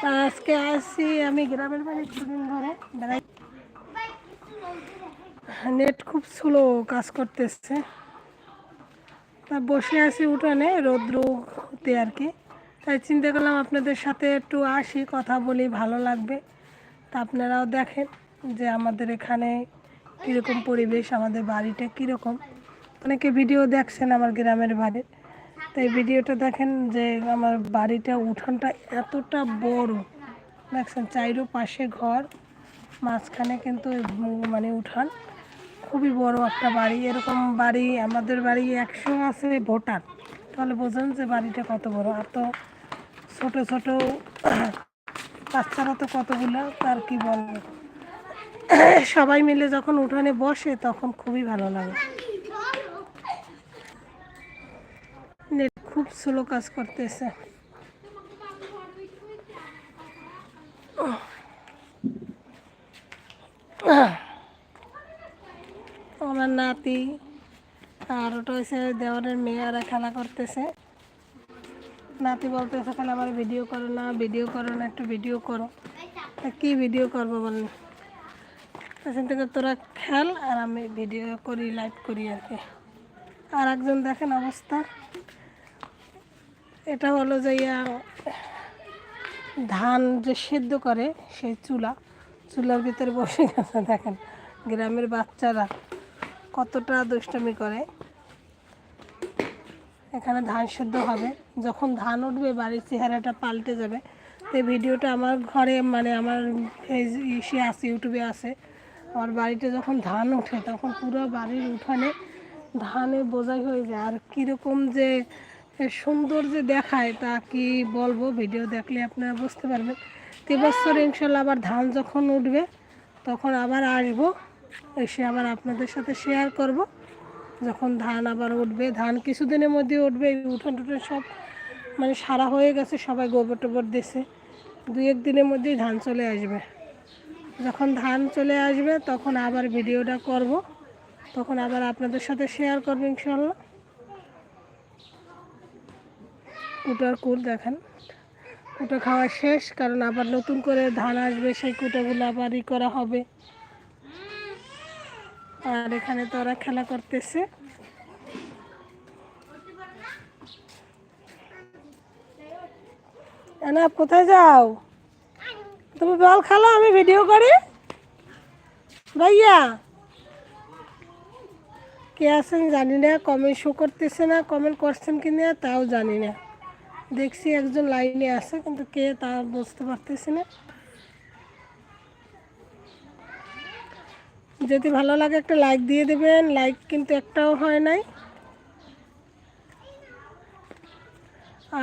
তা আজকে আসছি আমি গ্রামের বাড়ি কিছুদিন ধরে। বেড়াই নেট খুব স্লো কাজ করতেছে। তা বসে আছি উঠানে রৌদ্রতে আর কি। তাই চিন্তা করলাম আপনাদের সাথে একটু আসি, কথা বলি, ভালো লাগবে। তা আপনারাও দেখেন যে আমাদের এখানে কীরকম পরিবেশ, আমাদের বাড়িটা কীরকম। অনেকে ভিডিও দেখছেন আমার গ্রামের বাড়ির। তাই ভিডিওটা দেখেন যে আমার বাড়িটা উঠোনটা এতটা বড়। দেখছেন চাইরো পাশে ঘর, মাঝখানে কিন্তু মানে উঠান। খুবই বড় একটা বাড়ি। এরকম বাড়ি আমাদের বাড়ি একশো আছে ভোটার। তাহলে বোঝেন যে বাড়িটা কত বড়। আর তো ছোট ছোট বাচ্চারা তো কতগুলো, তার কি বলব? সবাই মিলে যখন উঠানে বসে, তখন খুবই ভালো লাগে নেট খুব স্লো কাজ করতেছে। আমার নাতি আর ওটা হয়েছে দেওয়ারের মেয়েরা খেলা করতেছে। নাতি বলতেছে খালি আমার ভিডিও করো না? ভিডিও করো না, একটু ভিডিও করো। তা কী ভিডিও করব বলেন? সেখান থেকে তোরা খেল আর আমি ভিডিও করি লাইভ করি আর কি। আর একজন দেখেন অবস্থা। এটা হলো যে ধান যে সেদ্ধ করে সেই চুলা, চুলার ভিতরে বসে গেছে, দেখেন। গ্রামের বাচ্চারা কতটা দুষ্টামি করে। এখানে ধান সেদ্ধ হবে। যখন ধান উঠবে, বাড়ির চেহারাটা পাল্টে যাবে। তো ভিডিওটা আমার ঘরে মানে আমার ফেস ইসে আছে, ইউটিউবে আছে। আমার বাড়িতে যখন ধান ওঠে তখন পুরো বাড়ির উঠানে ধানে বোঝাই হয়ে যায়। আর কীরকম যে সুন্দর যে দেখায়, তা কি বলব? ভিডিও দেখলে আপনারা বুঝতে পারবেন। তো বছর ইনশাল্লাহ আবার ধান যখন উঠবে, তখন আবার আসব। এসে আবার আপনাদের সাথে শেয়ার করব। যখন ধান আবার উঠবে, ধান কিছুদিনের মধ্যে উঠবে উঠোন টুঠোন সব মানে সারা হয়ে গেছে, সবাই গোবর টোবর দিছে। দুই এক দিনের মধ্যেই ধান চলে আসবে। যখন ধান চলে আসবে, তখন আবার ভিডিওটা করব। তখন আবার আপনাদের সাথে শেয়ার করব ইনশাল্লাহ। কুটার কুট দেখেন। কুটো খাওয়া শেষ, কারণ আবার নতুন করে ধান আসবে, সেই কুটোগুলো আবার ই করা হবে। আর এখানে তো ওরা খেলা করতেছে। এনাপ কোথায় যাও? তুমি বল খেলো, আমি ভিডিও করি। ভাইয়া। কে আছেন জানি না কমেন্ট শো করতেছে না কমেন্ট করছেন কি না, তাও জানি না। দেখছি একজন লাইনে আছে, কিন্তু কে তা বুঝতে পারতেছি না। যদি ভালো লাগে একটা লাইক দিয়ে দেবেন লাইক কিন্তু একটাও হয় নাই।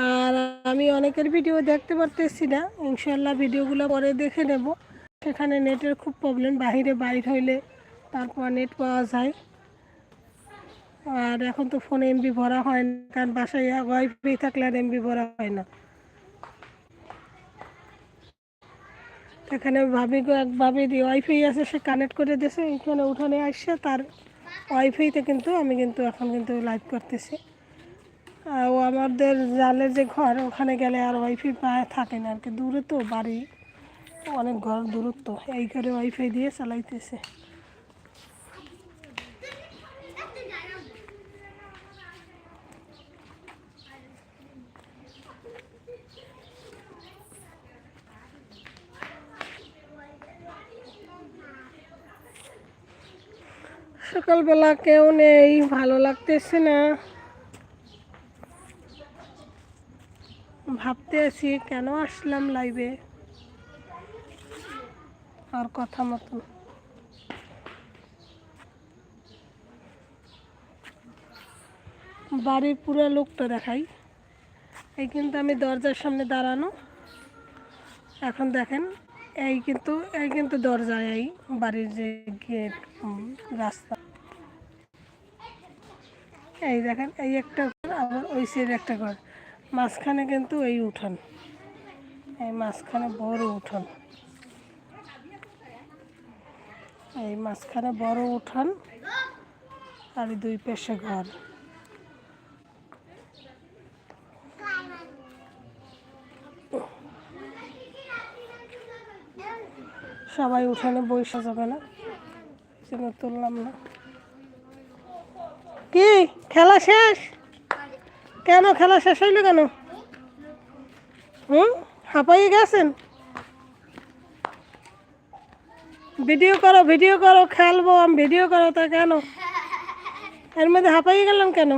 আর আমি অনেকের ভিডিও দেখতে পারতেছি না ইনশাল্লাহ ভিডিওগুলো পরে দেখে নেব। সেখানে নেটের খুব প্রবলেম বাহিরে বাইর হইলে তারপর নেট পাওয়া যায়। আর এখন তো ফোনে এমবি ভরা হয় না, কারণ বাসায় ওয়াইফাই থাকলে আর এমবি ভরা হয় না। এখানে ভাবি এক ভাবির ওয়াইফাই আছে, সে কানেক্ট করে দিয়েছে, এখানে উঠানে আসছে, তার ওয়াইফাইতে কিন্তু আমি কিন্তু এখন কিন্তু লাইভ করতেছি। আর ও আমাদের জালের যে ঘর, ওখানে গেলে আর ওয়াইফাই পায়, থাকে না, আর কি। দূরে তো বাড়ি, অনেক ঘর দূরত্ব, এই ঘরে ওয়াইফাই দিয়ে চালাইতেছে। সকালবেলা কেউ নেই, ভালো লাগতেছে না। ভাবতে আছি, কেন আসলাম লাইভে আর কথা মতন বাড়ির পুরো লোকটা দেখাই। এই কিন্তু আমি দরজার সামনে দাঁড়ানো। এখন দেখেন এই কিন্তু এই কিন্তু দরজা এই বাড়ির যে গেট রাস্তা। এই দেখেন, এই একটা ঘর, আবার ওই সাইড একটা ঘর। মাঝখানে কিন্তু এই উঠোন। এই মাঝখানে বড় উঠোন। এই মাঝখানে বড় উঠান আর দুই পাশে ঘর। সবাই উঠানে বসে যাবে না জন্য তুললাম না। কি? খেলা শেষ? কেন খেলা শেষ হইল কেন? হুম? হাঁপাইয়ে গেছেন? ভিডিও করো ভিডিও করো, খেলব, আমি ভিডিও করো তা কেন? এর মধ্যে হাঁপাইয়ে গেলাম কেন?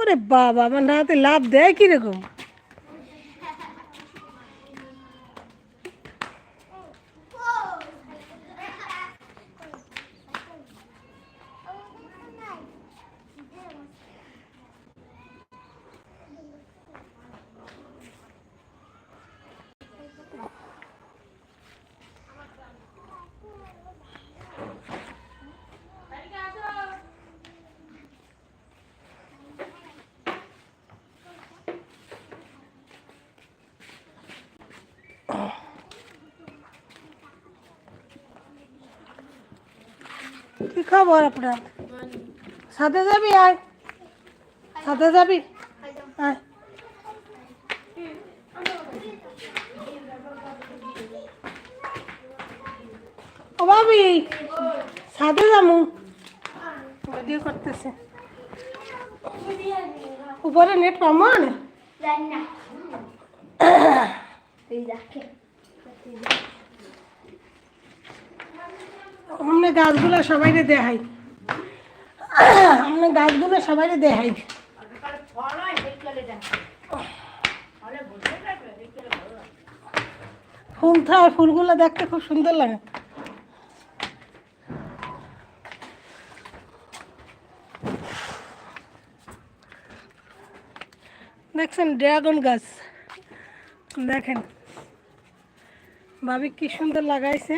ওরে বাবা আমার হাতে লাভ দেয় কীরকম? কি খবর আপনার? সাথে যাবি আয়। সাথে যাবি আয়। ও ভাবি সাথে যামু ভিডিও করতেছে। উপরে নেট কমন আমরা গাছগুলো সবাইকে দেখাই। আমরা গাছগুলো সবাইকে দেখাই। ফুল থাকে ফুলগুলো দেখতে খুব সুন্দর লাগে। দেখছেন ড্রাগন গাছ। দেখেন। ভাবি কি সুন্দর লাগাইছে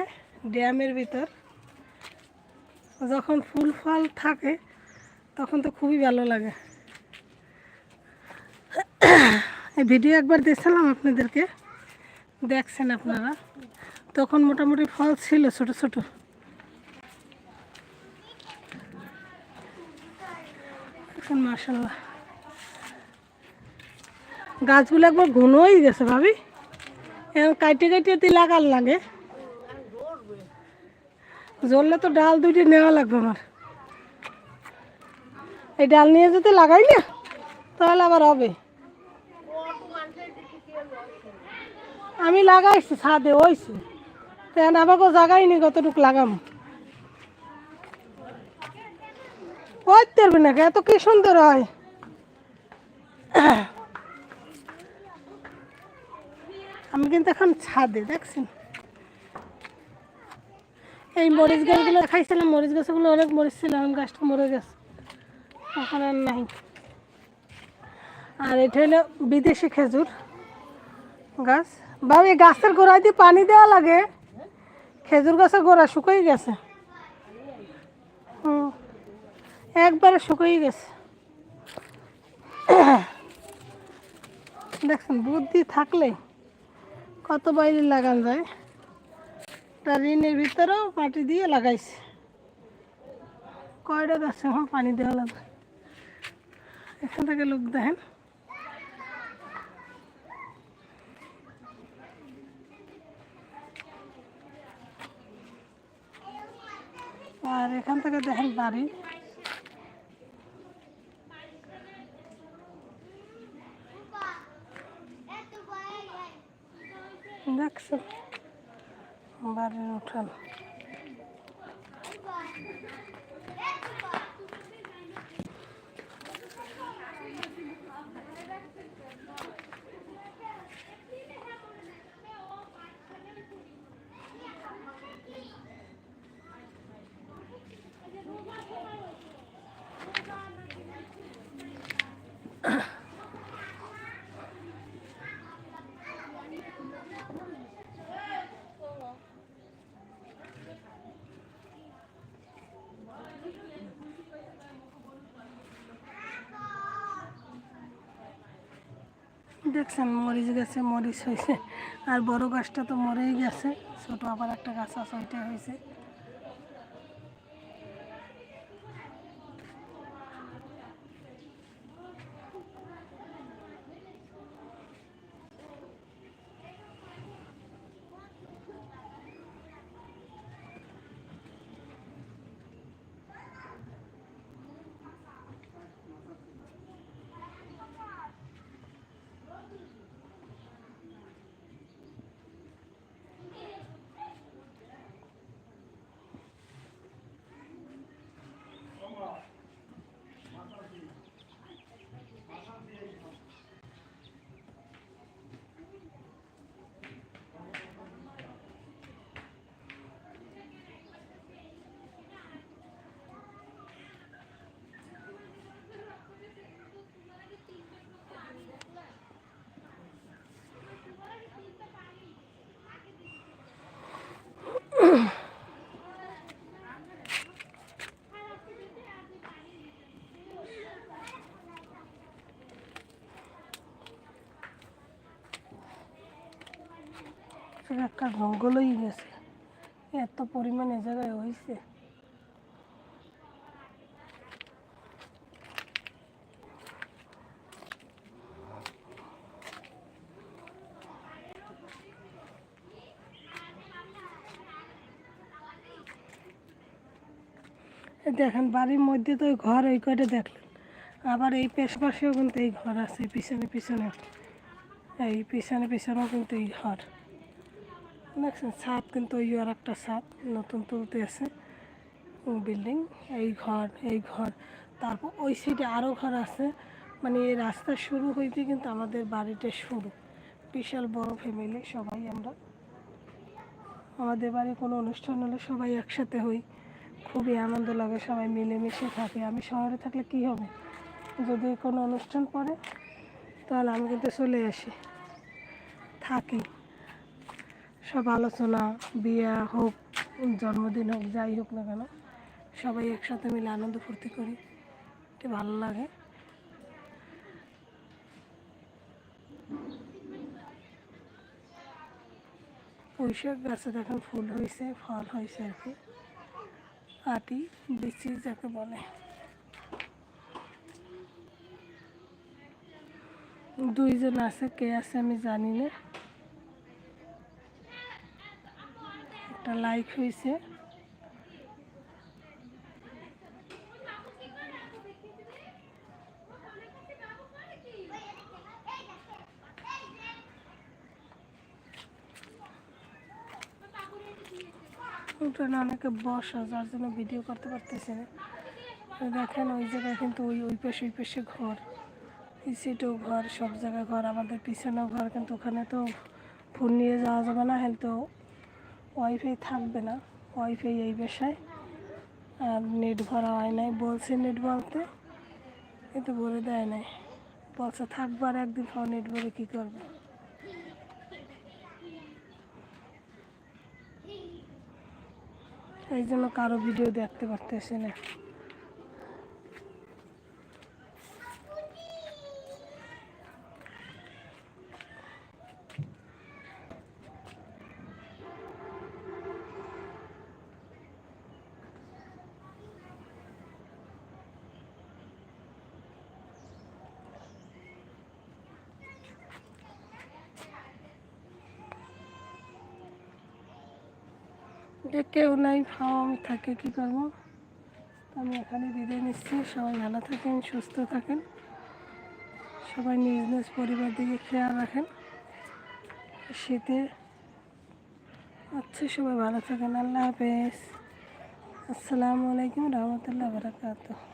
ড্যামের ভিতর। যখন ফুল ফল থাকে, তখন তো খুবই ভালো লাগে। এই ভিডিও একবার দিয়েছিলাম আপনাদেরকে, দেখছেন আপনারা? তখন মোটামুটি ফল ছিল ছোট ছোট। এখন মাসাল্লাহ গাছগুলো একবার ঘন হয়ে গেছে ভাবি। এখন কাইটে কাইটে লাগার লাগে। জ্বললে তো ডাল দুইটি নেওয়া লাগবে আমার। এই ডাল নিয়ে যদি লাগাই না তাহলে আবার হবে। আমি লাগাইছি, ছাদে ওইছি তেন আমাকেও জাগাইনি কতটুকু লাগাম। ওই না এত কি সুন্দর হয়। আমি কিন্তু এখন ছাদে, দেখছেন? এই মরিচ গাছগুলো খাইছিলাম মরিচ গাছগুলো অনেক মরিচ ছিল, এখন গাছটা মরে গেছে। এখন আর নাই। আর এটা হলো বিদেশি খেজুর গাছ। বাবু এই গাছের গোড়ায় দিয়ে পানি দেওয়া লাগে। খেজুর গাছের গোড়া শুকিয়ে গেছে। হুম, একবারে শুকিয়ে গেছে। দেখছেন, বুদ্ধি থাকলে কত বাইরে লাগান যায়। তার ঋণের ভিতরেও মাটি দিয়ে লাগাইছে। কয়টা গাছে এখন পানি দেওয়া লাগবে। এখান থেকে লোক দেখেন। আর এখান থেকে দেখেন বাড়ি দেখছ বাড়ির উঠান দেখছেন, মরিচ গেছে, মরিচ হয়েছে। আর বড় গাছটা তো মরেই গেছে। ছোট আবার একটা গাছ আছে, ওইটা হয়েছে। একটা জঙ্গল হয়ে গেছে। এত পরিমাণে জায়গায় হয়েছে এই দেখেন, বাড়ির মধ্যে তো ঘর ওই কয়টা দেখলেন। আবার এই পেশ পাশেও কিন্তু এই ঘর আছে, পিছনে পিছনে। এই পিছনে পিছনেও কিন্তু এই ঘর। দেখছেন ছাদ কিন্তু ওই আর একটা ছাদ নতুন তুলতে আছে বিল্ডিং এই ঘর এই ঘর। তারপর ওই সাইডে আরও ঘর আছে। মানে এই রাস্তা শুরু হইতে কিন্তু আমাদের বাড়িটা শুরু। বিশাল বড় ফ্যামিলি সবাই আমরা। আমাদের বাড়ি কোনো অনুষ্ঠান হলে সবাই একসাথে হই। খুবই আনন্দ লাগে, সবাই মিলেমিশে থাকে। আমি শহরে থাকলে কি হবে? যদি কোনো অনুষ্ঠান পড়ে, তাহলে আমি কিন্তু চলে আসি। থাকি। সব আলোচনা, বিয়ে হোক, জন্মদিন হোক, যাই হোক না কেন, সবাই একসাথে মিলে আনন্দ ফুর্তি করি। এটি ভালো লাগে। পুঁইশাক গাছে দেখেন ফুল হয়েছে, ফল হয়েছে আর কি। আটি বিচি যাকে বলে। দুইজন আছে, কে আছে আমি জানি না। একটা লাইক হয়েছে উঠানে অনেকে বসা, যার জন্য ভিডিও করতে পারতেছে না। দেখেন, ওই জায়গায় কিন্তু ওই ওই পাশে ওই পাশে ঘর। সিটেও ঘর, সব জায়গায় ঘর, আমাদের পিছনেও ঘর, কিন্তু ওখানে তো ফোন নিয়ে যাওয়া যাবে না হয়তো ওয়াইফাই থাকবে না। ওয়াইফাই এই পেশায়। আর নেট ভরা হয় নাই। বলছে নেট বলতে, কিন্তু বলে দেয় নাই। বলছে, থাকব আর একদিন ফোন নেট বলে কী করবে? এই জন্য কারও ভিডিও দেখতে পারতেছে না। যে কেউ নাই খাওয়া আমি থাকে, কী করব? আমি এখানে বিদায় নিচ্ছি। সবাই ভালো থাকেন, সুস্থ থাকেন। সবাই নিজ নিজ পরিবার দিকে খেয়াল রাখেন। শীতে আচ্ছা সবাই ভালো থাকেন। আল্লাহ হাফেজ। আসসালামু আলাইকুম রহমতুল্লাহ বারাকাতুহ।